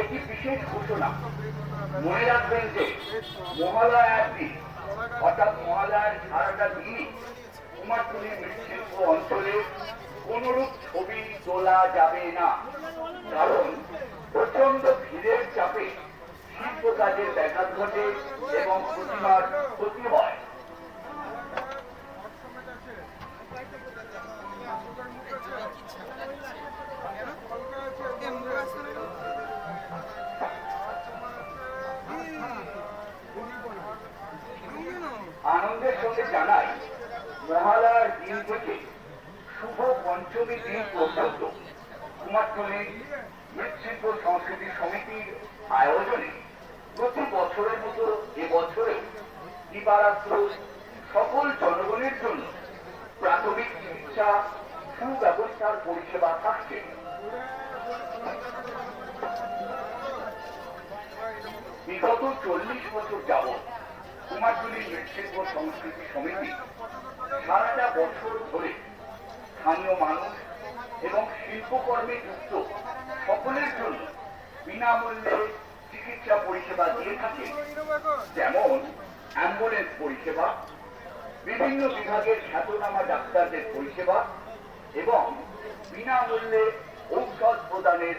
একটি বিশেষ ঘোষণা। মনে রাখবেন যে মহালয়ার দিন, অর্থাৎ মহালয়ার সারাটা দিনই কুমারটুলির মৃৎশিল্প অঞ্চলে কোনরূপ ছবি তোলা যাবে না। কারণ প্রচণ্ড ভিড়ের চাপে শিল্প কাজের ব্যাঘাত ঘটে এবং প্রতিমার মহালয়ার দিন থেকে শুভ পঞ্চমী দিন পর্যন্ত কুমারটুলি মৃৎশিল্প সংস্কৃতি সমিতির আয়োজনে প্রতি বছরের মতো এবছরে দিবারাত্র সকল জনগণের জন্য প্রাথমিক চিকিৎসা সুব্যবস্থার পরিষেবা থাকছে। বিগত চল্লিশ বছর যাবৎ কুমারটুলি মৃৎশিল্প সংস্কৃতি সমিতি সারাটা বছর ধরে স্থানীয় মানুষ এবং শিল্পকর্মে যুক্ত সকলের জন্য বিনামূল্যে চিকিৎসা পরিষেবা দিয়ে থাকে, যেমন অ্যাম্বুলেন্স পরিষেবা, বিভিন্ন বিভাগের খ্যাতনামা ডাক্তারদের পরিষেবা এবং বিনামূল্যে ঔষধ প্রদানের